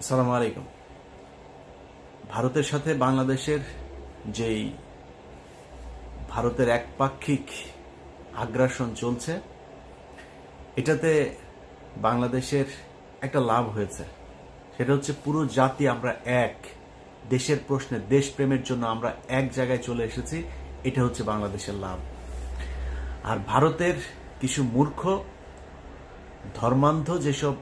আসসালামু আলাইকুম। ভারতের সাথে বাংলাদেশের যেই ভারতের একপাক্ষিক আগ্রাসন চলছে, এটাতে বাংলাদেশের একটা লাভ হয়েছে। সেটা হচ্ছে পুরো জাতি আমরা এক, দেশের প্রশ্নে দেশপ্রেমের জন্য আমরা এক জায়গায় চলে এসেছি, এটা হচ্ছে বাংলাদেশের লাভ। আর ভারতের কিছু মূর্খ, ধর্মান্ধ যেসব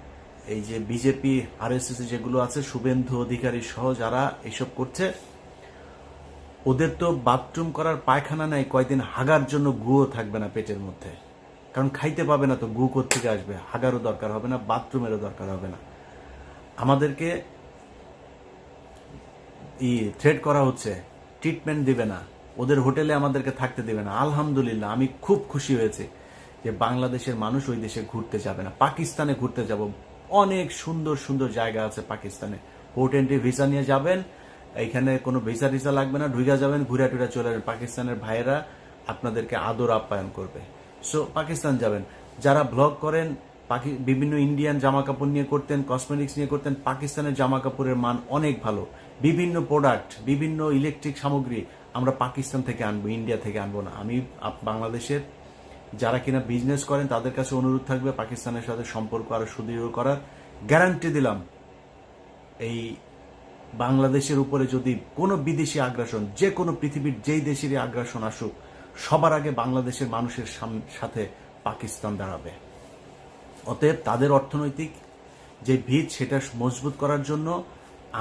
এই যে বিজেপি আর যেগুলো আছে, শুভেন্দু অধিকারী সহ যারা এসব করছে, ওদের তো বাথরুম করার পায়খানা নেই, কয়দিন হাগার জন্য গুও থাকবে না পেটের মধ্যে। কারণ খাইতে পাবে না তো, গু থেকে আসবে? হাগারও দরকার হবে না বাথরুমেরও দরকার হবে না। আমাদেরকে ই থ্রেড করা হচ্ছে ট্রিটমেন্ট দিবে না। ওদের হোটেলে আমাদেরকে থাকতে দেবে না। আলহামদুলিল্লাহ, আমি খুব খুশি হয়েছি যে বাংলাদেশের মানুষ ওই দেশে ঘুরতে যাবে না। পাকিস্তানে ঘুরতে যাব অনেক সুন্দর সুন্দর জায়গা আছে পাকিস্তানে। পোর্ট এন্ট্রি ভিসা নিয়ে যাবেন, এখানে কোনো ভিসা টিসা লাগবে না ঢুকে যাবেন, ঘুরে টুরে চলে যাবেন পাকিস্তানের ভাইয়েরা আপনাদেরকে আদর আপ্যায়ন করবে। সো পাকিস্তান যাবেন। যারা ব্লগ করেন, পাকি, বিভিন্ন ইন্ডিয়ান জামা কাপড় নিয়ে করতেন কসমেটিক্স নিয়ে করতেন, পাকিস্তানের জামা কাপড়ের মান অনেক ভালো। বিভিন্ন প্রোডাক্ট বিভিন্ন ইলেকট্রিক সামগ্রী আমরা পাকিস্তান থেকে আনব ইন্ডিয়া থেকে আনব না। আমি বাংলাদেশের যারা কিনা বিজনেস করেন, তাদের কাছে অনুরোধ থাকবে পাকিস্তানের সাথে সম্পর্ক আরও সুদৃঢ় করার। গ্যারান্টি দিলাম, এই বাংলাদেশের উপরে যদি কোনো বিদেশি আগ্রাসন, যে কোনো পৃথিবীর যেই দেশেরই আগ্রাসন আসুক, সবার আগে বাংলাদেশের মানুষের সাথে পাকিস্তান দাঁড়াবে। অতএব তাদের অর্থনৈতিক যে ভিত, সেটা মজবুত করার জন্য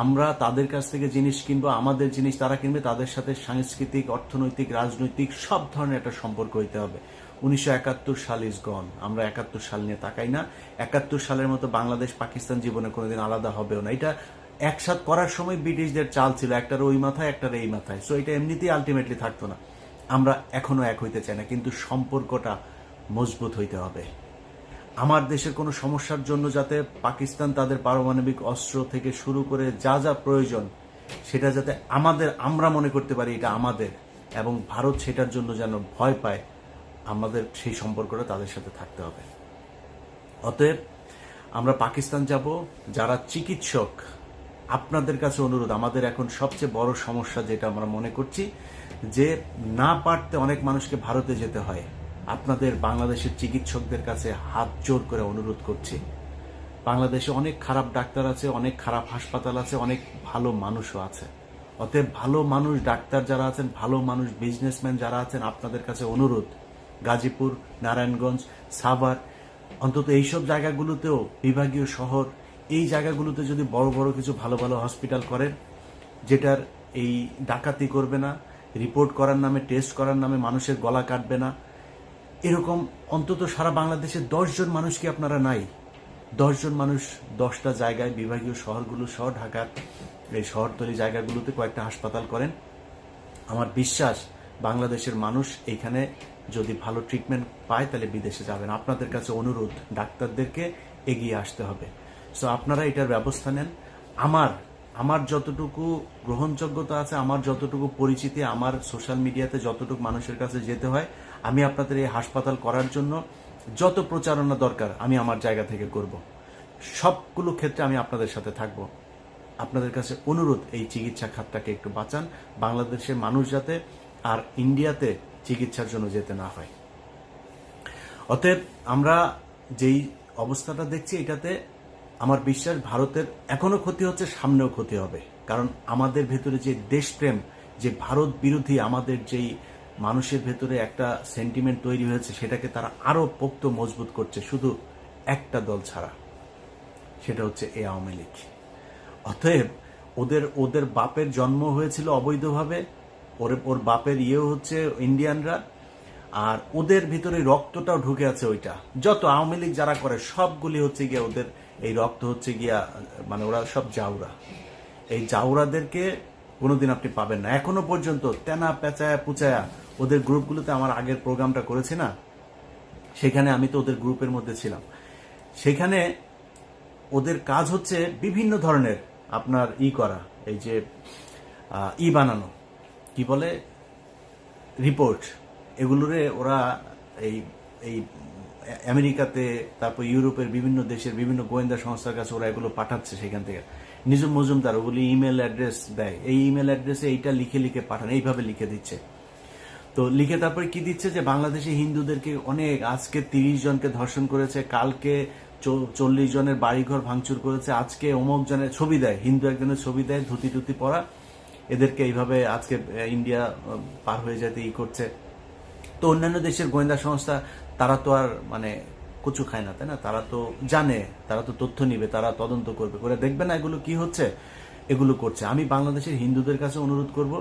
আমরা তাদের কাছ থেকে জিনিস কিনবো, আমাদের জিনিস তারা কিনবে, তাদের সাথে সাংস্কৃতিক, অর্থনৈতিক, রাজনৈতিক সব ধরনের একটা সম্পর্ক হইতে হবে। উনিশশো একাত্তর সাল ইজ গন আমরা একাত্তর সাল নিয়ে তাকাই না। একাত্তর সালের মতো বাংলাদেশ, পাকিস্তান জীবনে কোনোদিন আলাদা হবেও না। এটা একসাথ করার সময় ব্রিটিশদের চাল ছিল, একটার ওই মাথায়, একটার এই মাথায়। সো এটা এমনিতেই আলটিমেটলি থাকতো না। আমরা এখনও এক হইতে চাই না, কিন্তু সম্পর্কটা মজবুত হইতে হবে। আমার দেশের কোনো সমস্যার জন্য যাতে পাকিস্তান তাদের পারমাণবিক অস্ত্র থেকে শুরু করে যা যা প্রয়োজন, সেটা যাতে আমাদের, আমরা মনে করতে পারি এটা আমাদের, এবং ভারত সেটার জন্য যেন ভয় পায় আমাদের সেই সম্পর্কটা তাদের সাথে থাকতে হবে। অতএব আমরা পাকিস্তান যাব, যারা চিকিৎসক, আপনাদের কাছে অনুরোধ, আমাদের এখন সবচেয়ে বড় সমস্যা যেটা আমরা মনে করছি, যে না পারতে অনেক মানুষকে ভারতে যেতে হয়। আপনাদের বাংলাদেশের চিকিৎসকদের কাছে হাত জোর করে অনুরোধ করছি। বাংলাদেশে অনেক খারাপ ডাক্তার আছে, অনেক খারাপ হাসপাতাল আছে, অনেক ভালো মানুষও আছে। অতএব ভালো মানুষ ডাক্তার যারা আছেন, ভালো মানুষ বিজনেসম্যান যারা আছেন, আপনাদের কাছে অনুরোধ গাজীপুর, নারায়ণগঞ্জ, সাভার, অন্তত এইসব জায়গাগুলোতেও বিভাগীয় শহর, এই জায়গাগুলোতে যদি বড় বড় কিছু ভালো ভালো হসপিটাল করেন, যেটার এই ডাকাতি করবে না, রিপোর্ট করার নামে, টেস্ট করার নামে মানুষের গলা কাটবে না, এরকম অন্তত সারা বাংলাদেশে জন মানুষ কি আপনারা নাই? জন মানুষ দশটা জায়গায় বিভাগীয় শহরগুলো সহ ঢাকার এই শহরতলি জায়গাগুলোতে কয়েকটা হাসপাতাল করেন। আমার বিশ্বাস বাংলাদেশের মানুষ এইখানে যদি ভালো ট্রিটমেন্ট পায়, তাহলে বিদেশে যাবেন। আপনাদের কাছে অনুরোধ, ডাক্তারদেরকে এগিয়ে আসতে হবে। সো আপনারা এটার ব্যবস্থা নেন। আমার আমার যতটুকু গ্রহণযোগ্যতা আছে, আমার যতটুকু পরিচিতি, আমার সোশ্যাল মিডিয়াতে যতটুকু মানুষের কাছে যেতে হয়, আমি আপনাদের এই হাসপাতাল করার জন্য যত প্রচারণা দরকার, আমি আমার জায়গা থেকে করব। সবগুলো ক্ষেত্রে আমি আপনাদের সাথে থাকব। আপনাদের কাছে অনুরোধ, এই চিকিৎসা খাতটাকে একটু বাঁচান। বাংলাদেশের মানুষ যাতে, আর ইন্ডিয়াতে চিকিৎসার জন্য যেতে না হয়। অতএব আমরা যেই অবস্থাটা দেখছি, এটাতে আমার বিশ্বাস ভারতের এখনও ক্ষতি হচ্ছে, সামনেও ক্ষতি হবে। কারণ আমাদের ভেতরে যে দেশপ্রেম, যে ভারত বিরোধী আমাদের যেই মানুষের ভেতরে একটা সেন্টিমেন্ট তৈরি হয়েছে, সেটাকে তারা আরও পোক্ত মজবুত করছে, শুধু একটা দল ছাড়া। সেটা হচ্ছে এ আওয়ামী লীগ। অতএব ওদের ওদের বাপের জন্ম হয়েছিল অবৈধভাবে ওর ওর বাপের ইয়েও হচ্ছে ইন্ডিয়ানরা, আর ওদের ভিতরে রক্তটাও ঢুকে আছে ওইটা। যত আওয়ামী লীগ যারা করে, সবগুলি হচ্ছে গিয়া ওদের এই রক্ত হচ্ছে গিয়া মানে ওরা সব জাউরা। এই জাউরাদেরকে কোনোদিন আপনি পাবেন না। এখনও পর্যন্ত তেনা, পেঁচায়া, পুচায়া ওদের গ্রুপগুলোতে আমার আগের প্রোগ্রামটা করেছি না? সেখানে আমি তো ওদের গ্রুপের মধ্যে ছিলাম। সেখানে ওদের কাজ হচ্ছে বিভিন্ন ধরনের আপনার ই করা, এই যে ই বানানো। কি বলে রিপোর্ট এগুলোরে ওরা এই এই আমেরিকাতে, তারপর ইউরোপের বিভিন্ন দেশের বিভিন্ন গোয়েন্দা সংস্থার কাছে ওরা এগুলো পাঠাচ্ছে সেখান থেকে। নিজম মজুমদার ওগুলি ইমেল অ্যাড্রেস দেয়। এই ইমেল অ্যাড্রেসে এইটা লিখে লিখে পাঠান, এইভাবে লিখে দিচ্ছে। তো লিখে তারপরে কি দিচ্ছে যে, বাংলাদেশে হিন্দুদেরকে অনেক, আজকে তিরিশ জনকে ধর্ষণ করেছে, কালকে চল্লিশ জনের বাড়িঘর ভাঙচুর করেছে, আজকে অমুক জনের ছবি দেয়, হিন্দু একজনের ছবি দেয়, ধুতি টুতি পরা। এদেরকে এইভাবে আজকে ইন্ডিয়া পার হয়ে যেতে ই করছে। তো অন্যান্য দেশের গোয়েন্দা সংস্থা, তারা তো আর মানে কচু খায় না, তাই না? তারা তো জানে, তারা তো তথ্য নিবে, তারা তদন্ত করবে। করে দেখবে না এগুলো কি হচ্ছে, এগুলো করছে। আমি বাংলাদেশের হিন্দুদের কাছে অনুরোধ করব,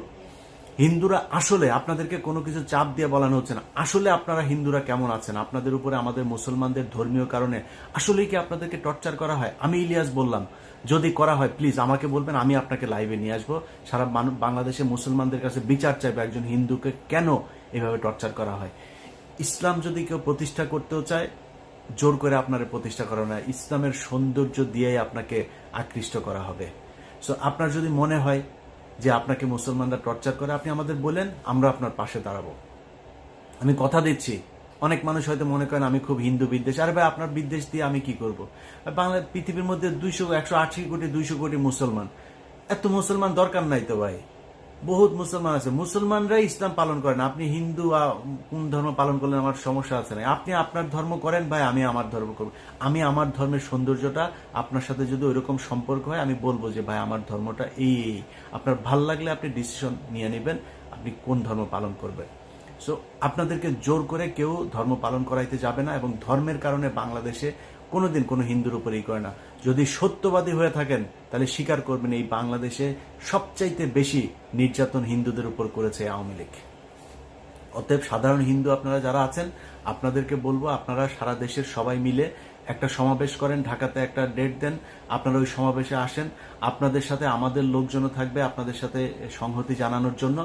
হিন্দুরা আসলে, আপনাদেরকে কোনো কিছু চাপ দিয়ে বলানো হচ্ছে না। আসলে আপনারা হিন্দুরা কেমন আছেন? আপনাদের উপরে আমাদের মুসলমানদের ধর্মীয় কারণে আসলেই কি আপনাদেরকে টর্চার করা হয়? আমি ইলিয়াস বললাম যদি করা হয় প্লিজ আমাকে বলবেন, আমি আপনাকে লাইভে নিয়ে আসব। সারা বাংলাদেশের মুসলমানদের কাছে বিচার চাইবে একজন হিন্দুকে কেন এভাবে টর্চার করা হয়? ইসলাম যদি কেউ প্রতিষ্ঠা করতেও চায়, জোর করে আপনার প্রতিষ্ঠা করা না ইসলামের সৌন্দর্য দিয়েই আপনাকে আকৃষ্ট করা হবে। সো আপনার যদি মনে হয় যে আপনাকে মুসলমানরা টর্চার করে, আপনি আমাদের বলেন, আমরা আপনার পাশে দাঁড়াবো। আমি কথা দিচ্ছি। অনেক মানুষ হয়তো মনে করেন আমি খুব হিন্দু বিদ্বেষ। আরে ভাই, আপনার বিদ্বেষ দিয়ে আমি কি করব? বাংলা পৃথিবীর মধ্যে দুইশো, একশো আশি কোটি, দুইশো কোটি মুসলমান। এত মুসলমান দরকার নাই তো ভাই। বহুত মুসলমান আছে। মুসলমানরাই ইসলাম পালন করেন আপনি হিন্দু কোন ধর্ম পালন করলেন আমার সমস্যা আছে না। আপনি আপনার ধর্ম করেন ভাই, আমি আমার ধর্ম করব। আমি আমার ধর্মের সৌন্দর্যটা আপনার সাথে যদি ওইরকম সম্পর্ক হয়, আমি বলব যে ভাই, আমার ধর্মটা এই। আপনার ভালো লাগলে আপনি ডিসিশন নিয়ে নেবেন। আপনি কোন ধর্ম পালন করবেন? সো আপনাদেরকে জোর করে কেউ ধর্ম পালন করাইতে যাবে না এবং ধর্মের কারণে বাংলাদেশে কোনোদিন কোনো হিন্দুর উপর ই করে না। যদি সত্যবাদী হয়ে থাকেন, তাহলে স্বীকার করবেন এই বাংলাদেশে সবচাইতে বেশি নির্যাতন হিন্দুদের উপর করেছে আওয়ামী লীগ। অতএব সাধারণ হিন্দু আপনারা যারা আছেন, আপনাদেরকে বলব, আপনারা সারা দেশের সবাই মিলে একটা সমাবেশ করেন, ঢাকাতে একটা ডেট দেন, আপনারা ওই সমাবেশে আসেন। আপনাদের সাথে আমাদের লোকজনও থাকবে, আপনাদের সাথে সংহতি জানানোর জন্য।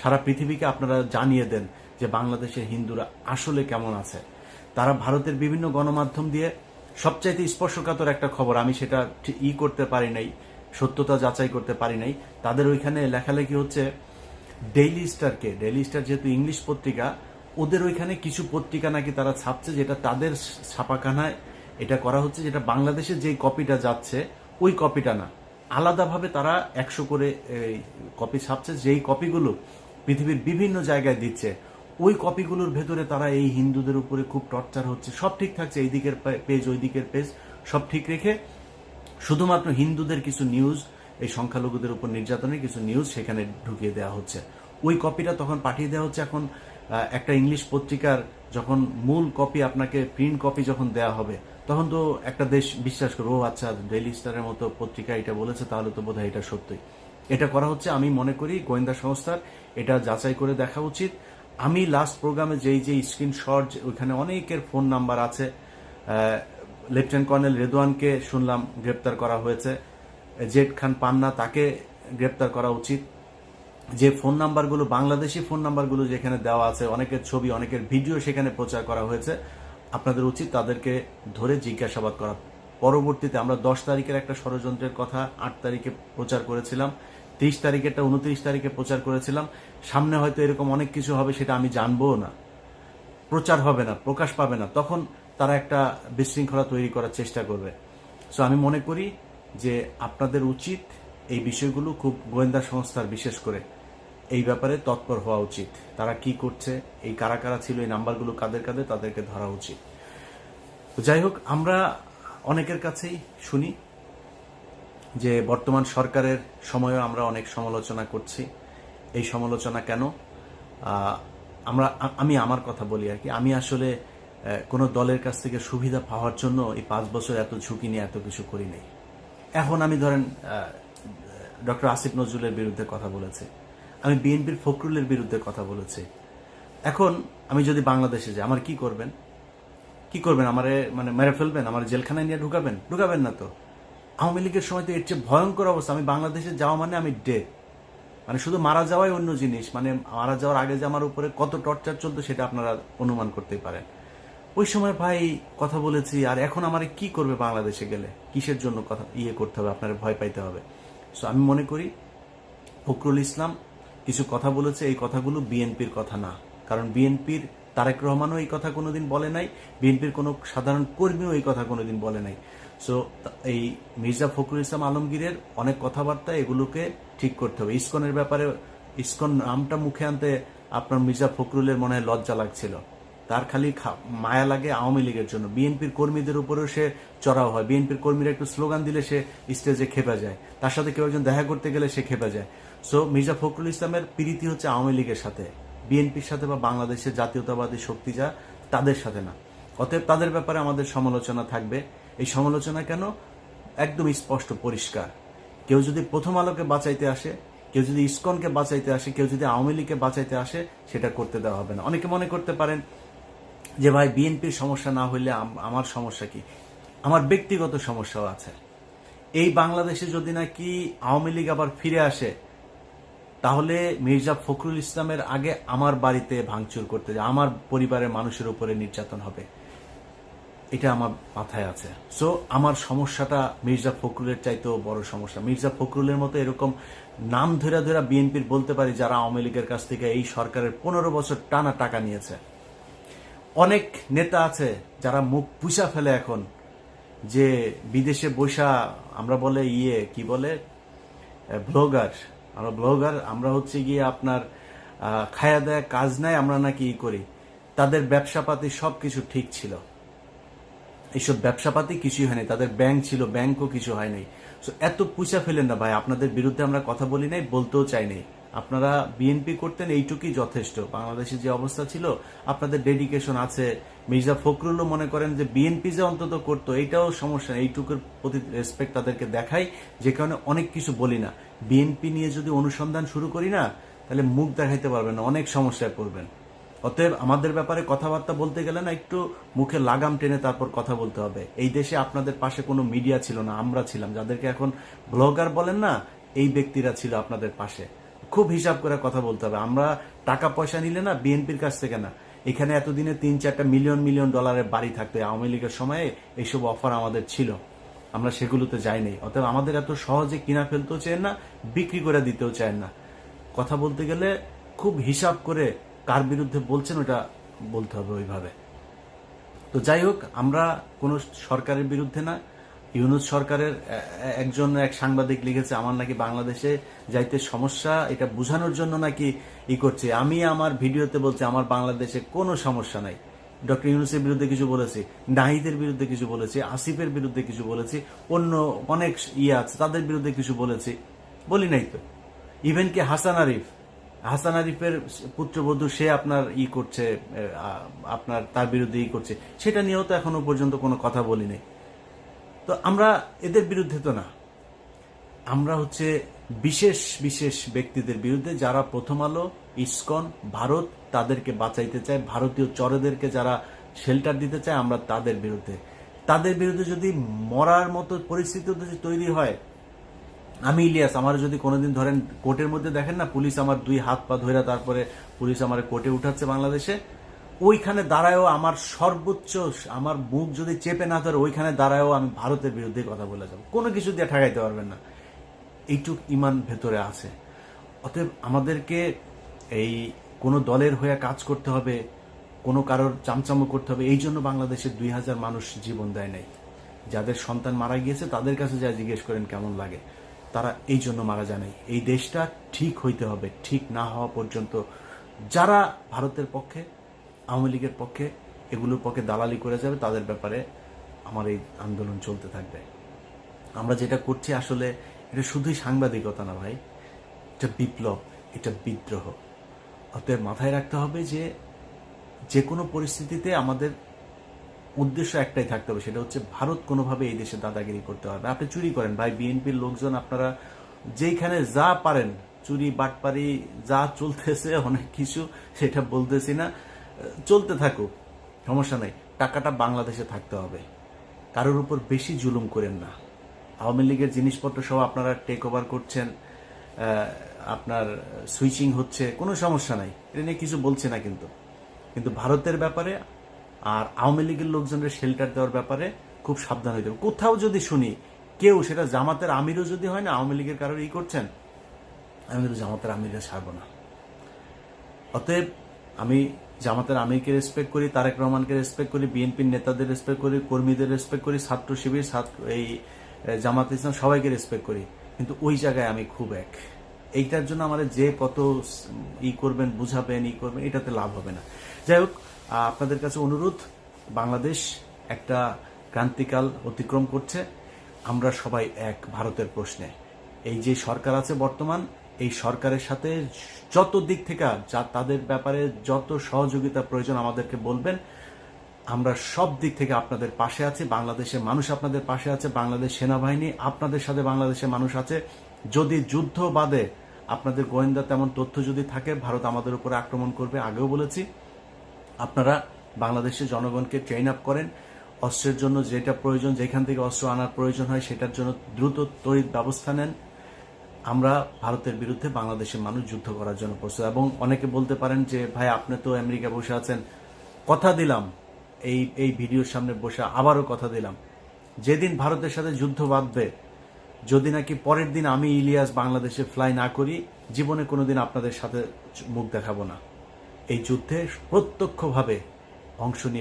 সারা পৃথিবীকে আপনারা জানিয়ে দেন যে বাংলাদেশের হিন্দুরা আসলে কেমন আছে। তারা ভারতের বিভিন্ন গণমাধ্যম দিয়ে সবচাইতে স্পর্শকাতর একটা খবর, আমি সেটা ই করতে পারি নাই, সত্যতা যাচাই করতে পারি নাই। তাদের ওইখানে লেখালেখি হচ্ছে ডেইলি স্টারকে ডেইলি স্টার যেহেতু ইংলিশ পত্রিকা, ওদের ওইখানে কিছু পত্রিকা নাকি তারা ছাপছে যেটা তাদের ছাপাখানায় এটা করা হচ্ছে, যেটা বাংলাদেশে যে কপিটা যাচ্ছে, ওই কপিটা না। আলাদাভাবে তারা একশো করে কপি ছাপছে। যেই কপিগুলো পৃথিবীর বিভিন্ন জায়গায় দিচ্ছে, ওই কপিগুলোর ভেতরে তারা এই হিন্দুদের উপরে খুব টর্চার হচ্ছে। সব ঠিক থাকছে, এই দিকের পেজ ওই দিকের পেজ সব ঠিক রেখে শুধুমাত্র হিন্দুদের কিছু নিউজ এই সংখ্যালঘুদের উপর নির্যাতনের কিছু নিউজ সেখানে ঢুকিয়ে দেওয়া হচ্ছে। ওই কপিটা তখন পাঠিয়ে দেওয়া হচ্ছে। এখন একটা ইংলিশ পত্রিকার যখন মূল কপি আপনাকে প্রিন্ট কপি যখন দেওয়া হবে তখন তো একটা দেশ বিশ্বাস করব আচ্ছা ডেইলি স্টারের মতো পত্রিকা এটা বলেছে, তাহলে তো বোধহয় এটা সত্যই এটা করা হচ্ছে, আমি মনে করি, গোয়েন্দা সংস্থার, এটা যাচাই করে দেখা উচিত। আমি লাস্ট প্রোগ্রামে যেই যে স্ক্রিনশট ওইখানে অনেকের ফোন নাম্বার আছে। লেফটেন্যান্ট কর্নেল রেদওয়ানকে শুনলাম, গ্রেপ্তার করা হয়েছে। জেড খান পান্না, তাকে গ্রেপ্তার করা উচিত। যে ফোন নাম্বারগুলো বাংলাদেশি ফোন নাম্বারগুলো যেখানে দেওয়া আছে, অনেকের ছবি, অনেকের ভিডিও সেখানে প্রচার করা হয়েছে। আপনাদের উচিত তাদেরকে ধরে জিজ্ঞাসাবাদ করা। পরবর্তীতে আমরা দশ তারিখের একটা ষড়যন্ত্রের কথা আট তারিখে প্রচার করেছিলাম, তিরিশ তারিখেরটা উনত্রিশ তারিখে প্রচার করেছিলাম। সামনে হয়তো এরকম অনেক কিছু হবে সেটা আমি জানবও না। প্রচার হবে না, প্রকাশ পাবে না। তখন তারা একটা বিশৃঙ্খলা তৈরি করার চেষ্টা করবে। সো আমি মনে করি যে আপনাদের উচিত এই বিষয়গুলো খুব গোয়েন্দা সংস্থার বিশেষ করে এই ব্যাপারে তৎপর হওয়া উচিত। তারা কি করছে, এই কারা কারা ছিল, এই নাম্বারগুলো কাদের কাদের, তাদেরকে ধরা উচিত। যাই হোক, আমরা অনেকের কাছেই শুনি যে বর্তমান সরকারের সময়ও আমরা অনেক সমালোচনা করছি। এই সমালোচনা কেন? আমরা আমি আমার কথা বলি আর কি। আমি আসলে কোনো দলের কাছ থেকে সুবিধা পাওয়ার জন্য এই পাঁচ বছর এত ঝুঁকি নিয়ে এত কিছু করি নাই। এখন আমি ধরেন ডক্টর আসিফ নজরুলের বিরুদ্ধে কথা বলেছে। আমি বিএনপির ফখরুলের বিরুদ্ধে কথা বলেছি। এখন আমি যদি বাংলাদেশে যাই, আমার কি করবেন? কি করবেন? আমারে মানে মেরে ফেলবেন? আমার জেলখানায় নিয়ে ঢুকাবেন? ঢুকাবেন না তো। আওয়ামী লীগের সময় তো এর চেয়ে ভয়ঙ্কর অবস্থা। আমি বাংলাদেশে যাওয়া মানে আমি ডেড মানে শুধু মারা যাওয়াই অন্য জিনিস। মানে মারা যাওয়ার আগে যে আমার উপরে কত টর্চার চলতো সেটা আপনারা অনুমান করতেই পারেন। ওই সময় ভাই কথা বলেছি, আর এখন আমার কি করবে বাংলাদেশে গেলে? কিসের জন্য কথা ইয়ে করতে হবে? আপনার ভয় পাইতে হবে। সো আমি মনে করি ফখরুল ইসলাম কিছু কথা বলেছে, এই কথাগুলো বিএনপির কথা না। কারণ বিএনপির তারেক রহমানও এই কথা কোনোদিন বলে নাই, বিএনপির কোনো সাধারণ কর্মীও এই কথা কোনোদিন বলে নাই। সো এই মির্জা ফখরুল ইসলাম আলমগীরের অনেক কথাবার্তা এগুলোকে ঠিক করতে হবে। ইস্কনের ব্যাপারে, ইস্কন নামটা মুখে আনতে আপনার মির্জা ফখরুলের মনে লজ্জা লাগছিল। তার খালি মায়া লাগে আওয়ামী লীগের জন্য। বিএনপির কর্মীদের উপরেও সে চড়াও হয়। বিএনপির কর্মীরা একটু স্লোগান দিলে সে স্টেজে খেপে যায়। তার সাথে কেউ একজন দেখা করতে গেলে সে খেপে যায়। সো মির্জা ফখরুল ইসলামের প্রীতি হচ্ছে আওয়ামী লীগের সাথে। বিএনপির সাথে বা বাংলাদেশের জাতীয়তাবাদী শক্তি যা, তাদের সাথে না। অতএব তাদের ব্যাপারে আমাদের সমালোচনা থাকবে। এই সমালোচনা কেন? একদম স্পষ্ট, পরিষ্কার। কেউ যদি প্রথম আলোকে বাঁচাইতে আসে, কেউ যদি ইসকনকে বাঁচাইতে আসে, কেউ যদি আওয়ামী লীগকে বাঁচাইতে আসে, সেটা করতে দেওয়া হবে না। অনেকে মনে করতে পারেন যে ভাই বিএনপির সমস্যা না হইলে আমার সমস্যা কি? আমার ব্যক্তিগত সমস্যাও আছে। এই বাংলাদেশে যদি নাকি আওয়ামী লীগ আবার ফিরে আসে, তাহলে মির্জা ফখরুল ইসলামের আগে আমার বাড়িতে ভাঙচুর করতে যায়, আমার পরিবারের মানুষের উপরে নির্যাতন হবে। এটা আমার মাথায় আছে। সো আমার সমস্যাটা মির্জা ফখরুলের চাইতেও বড় সমস্যা। মির্জা ফখরুলের মতো এরকম নাম ধরে ধরে বিএনপির বলতে পারি, যারা আওয়ামী লীগের কাছ থেকে এই সরকারের পনেরো বছর টানা টাকা নিয়েছে। অনেক নেতা আছে যারা মুখ পুষা ফেলে এখন যে বিদেশে বৈশা আমরা বলে ইয়ে কি বলে? ব্লগার। আমরা ব্লগার আমরা হচ্ছে গিয়ে আপনার খায়া দেয়া কাজ নাই আমরা নাকি ই করি। তাদের ব্যবসাপাতি সব কিছু ঠিক ছিল। এইসব ব্যবসাপাতি কিছুই হয়নি। তাদের ব্যাংক ছিল ব্যাংকও কিছু হয় নাই So, এত পুষা ফেলেন না ভাই। আপনাদের বিরুদ্ধে আমরা কথা বলি নাই বলতেও চাই নাই। আপনারা বিএনপি করতেন এইটুকুই যথেষ্ট। বাংলাদেশের যে অবস্থা ছিল, আপনাদের ডেডিকেশন আছে। মির্জা ফখরুলও মনে করেন যে বিএনপি যে অন্তত করতো, এইটাও সমস্যা নেই। এইটুকুর প্রতি রেসপেক্ট তাদেরকে দেখাই। যে কারণে অনেক কিছু বলি না। বিএনপি নিয়ে যদি অনুসন্ধান শুরু করি না, তাহলে মুখ দেখাইতে পারবেন না, অনেক সমস্যায় পড়বেন। অতএব আমাদের ব্যাপারে কথাবার্তা বলতে গেলে না, একটু মুখে লাগাম টেনে তারপর কথা বলতে হবে। এই দেশে আপনাদের পাশে কোনো মিডিয়া ছিল না, আমরা ছিলাম। যাদেরকে এখন ব্লগার বলেন না, এই ব্যক্তিরা ছিল আপনাদের পাশে। খুব হিসাব করে কথা বলতে হবে। আমরা টাকা পয়সা নিলে না বিএনপির কাছ থেকে না। এখানে এতদিনে তিন চারটা মিলিয়ন মিলিয়ন ডলারের বাড়ি থাকতো। আওয়ামী লীগের সময়ে এইসব অফার আমাদের ছিল। আমরা সেগুলোতে যাইনি। অতএব আমাদের এত সহজে কিনা ফেলতেও চায় না, বিক্রি করে দিতেও চায় না। কথা বলতে গেলে খুব হিসাব করে কার বিরুদ্ধে বলছেন ওটা বলতে হবে ওইভাবে। তো যাই হোক, আমরা কোনো সরকারের বিরুদ্ধে না ইউনুস সরকারের একজন এক সাংবাদিক লিখেছে, আমার নাকি বাংলাদেশে যাইতে সমস্যা, এটা বোঝানোর জন্য নাকি ই করছে। আমি আমার ভিডিওতে বলছি, আমার বাংলাদেশে কোনো সমস্যা নাই। ডক্টর ইউনুসের বিরুদ্ধে কিছু বলেছি, নাহিদের বিরুদ্ধে কিছু বলেছি, আসিফের বিরুদ্ধে কিছু বলেছি, অন্য অনেক ইয়ে আছে, তাদের বিরুদ্ধে কিছু বলেছি। বলি নাই তো। ইভেন কি হাসান আরিফ, হাসান আরিফের পুত্রবধূ, সে আপনার ই করছে আপনার তার বিরুদ্ধে ই করছে। সেটা নিয়েও তো এখনও পর্যন্ত কোনো কথা বলি নাই। তো আমরা এদের বিরুদ্ধে তো না। আমরা হচ্ছে বিশেষ বিশেষ ব্যক্তিদের বিরুদ্ধে যারা প্রথম আলো, ইসকন, ভারত তাদেরকে বাঁচাইতে চায়, ভারতীয় চরেদেরকে যারা শেল্টার দিতে চায়, আমরা তাদের বিরুদ্ধে। তাদের বিরুদ্ধে যদি মরার মতো পরিস্থিতি যদি তৈরি হয়, আমি ইলিয়াস, আমার যদি কোনোদিন ধরেন কোর্টের মধ্যে দেখেন না, পুলিশ আমার দুই হাত পা ধরে তারপরে পুলিশ আমার কোর্টে উঠাচ্ছে বাংলাদেশে ওইখানে দাঁড়ায়ও আমার সর্বোচ্চ আমার মুখ যদি চেপে না ধরে, ওইখানে দাঁড়ায়ও আমি ভারতের বিরুদ্ধে কথা বলে যাব। কোনো কিছু দিয়ে ঠেকাইতে পারবেন না। এইটুক ইমান ভেতরে আছে। অতএব আমাদেরকে এই কোনো দলের হয়ে কাজ করতে হবে, কোনো কারোর চামচামো করতে হবে, এই জন্য বাংলাদেশের দুই হাজার মানুষ জীবন দেয় নাই। যাদের সন্তান মারা গিয়েছে, তাদের কাছে যা জিজ্ঞেস করেন কেমন লাগে। তারা এই জন্য মারা যায় নাই। এই দেশটা ঠিক হইতে হবে, ঠিক না হওয়া পর্যন্ত। যারা ভারতের পক্ষে আওয়ামী লীগের পক্ষে, এগুলোর পক্ষে দালালি করে যাবে, তাদের ব্যাপারে আমার এই আন্দোলন চলতে থাকবে। আমরা যেটা করছি আসলে, এটা শুধুই সাংবাদিকতা না ভাই, এটা বিপ্লব, এটা বিদ্রোহ। অতএব মাথায় রাখতে হবে যে যে কোনো পরিস্থিতিতে আমাদের উদ্দেশ্য একটাই থাকতে হবে, সেটা হচ্ছে ভারত কোনোভাবে এই দেশে দাদাগিরি করতে পারবে। আপনি চুরি করেন ভাই, বিএনপির লোকজন আপনারা যেইখানে যা পারেন, চুরি, বাটপারি, যা চলতেছে, অনেক কিছু, সেটা বলতেছি না। চলতে থাকুক সমস্যা নাই। টাকাটা বাংলাদেশে থাকতে হবে। কারোর উপর বেশি জুলুম করেন না। আওয়ামী লীগের জিনিসপত্র সব আপনারা টেক ওভার করছেন আপনার সুইচিং হচ্ছে, কোনো সমস্যা নাই। এটা নিয়ে কিছু বলছে না কিন্তু। কিন্তু ভারতের ব্যাপারে আর আওয়ামী লীগের লোকজনের শেল্টার দেওয়ার ব্যাপারে খুব সাবধান হইতে হবে। কোথাও যদি শুনি, কেউ, সেটা জামাতের আমিরও যদি হয় না, আওয়ামী লীগের কারোর ই করছেন, আমি কিন্তু জামাতের আমিরও ছাড়বো না। অতএব আমি জামাতের আমিরকে রেসপেক্ট করি, তারেক রহমানকে রেসপেক্ট করি, বিএনপির নেতাদের রেসপেক্ট করি, কর্মীদের রেসপেক্ট করি, ছাত্র শিবির ছাত্র এই জামাত ইসলাম সবাইকে রেসপেক্ট করি। কিন্তু ওই জায়গায় আমি খুব এক। এইটার জন্য আমাদের যে কত ই করবেন, বুঝাবেন, ই করবেন, এটাতে লাভ হবে না। যাই হোক আপনাদের কাছে অনুরোধ, বাংলাদেশ একটা ক্রান্তিকাল অতিক্রম করছে। আমরা সবাই এক ভারতের প্রশ্নে। এই যে সরকার আছে বর্তমান এই সরকারের সাথে যত দিক থেকে যা তাদের ব্যাপারে যত সহযোগিতা প্রয়োজন আমাদেরকে বলবেন, আমরা সব দিক থেকে আপনাদের পাশে আছি। বাংলাদেশের মানুষ আপনাদের পাশে আছে, বাংলাদেশ সেনাবাহিনী আপনাদের সাথে বাংলাদেশের মানুষ আছে। যদি যুদ্ধ বাদে আপনাদের গোয়েন্দা তেমন তথ্য যদি থাকে, ভারত আমাদের উপরে আক্রমণ করবে, আগেও বলেছি। আপনারা বাংলাদেশের জনগণকে ট্রেন আপ করেন। অস্ত্রের জন্য যেটা প্রয়োজন, যেখান থেকে অস্ত্র আনার প্রয়োজন হয়, সেটার জন্য দ্রুত তড়িৎ ব্যবস্থা নেন। আমরা ভারতের বিরুদ্ধে বাংলাদেশের মানুষ যুদ্ধ করার জন্য প্রস্তুত। এবং অনেকে বলতে পারেন যে, ভাই, আপনি তো আমেরিকা বসে আছেন। কথা দিলাম। এই এই ভিডিওর সামনে বসে আবারও কথা দিলাম। যেদিন ভারতের সাথে যুদ্ধ বাঁধবে, যদি নাকি পরের দিন আমি ইলিয়াস বাংলাদেশে ফ্লাই না করি, জীবনে কোনোদিন আপনাদের সাথে মুখ দেখাবো না। এই যুদ্ধে প্রত্যক্ষভাবে অংশ নিয়ে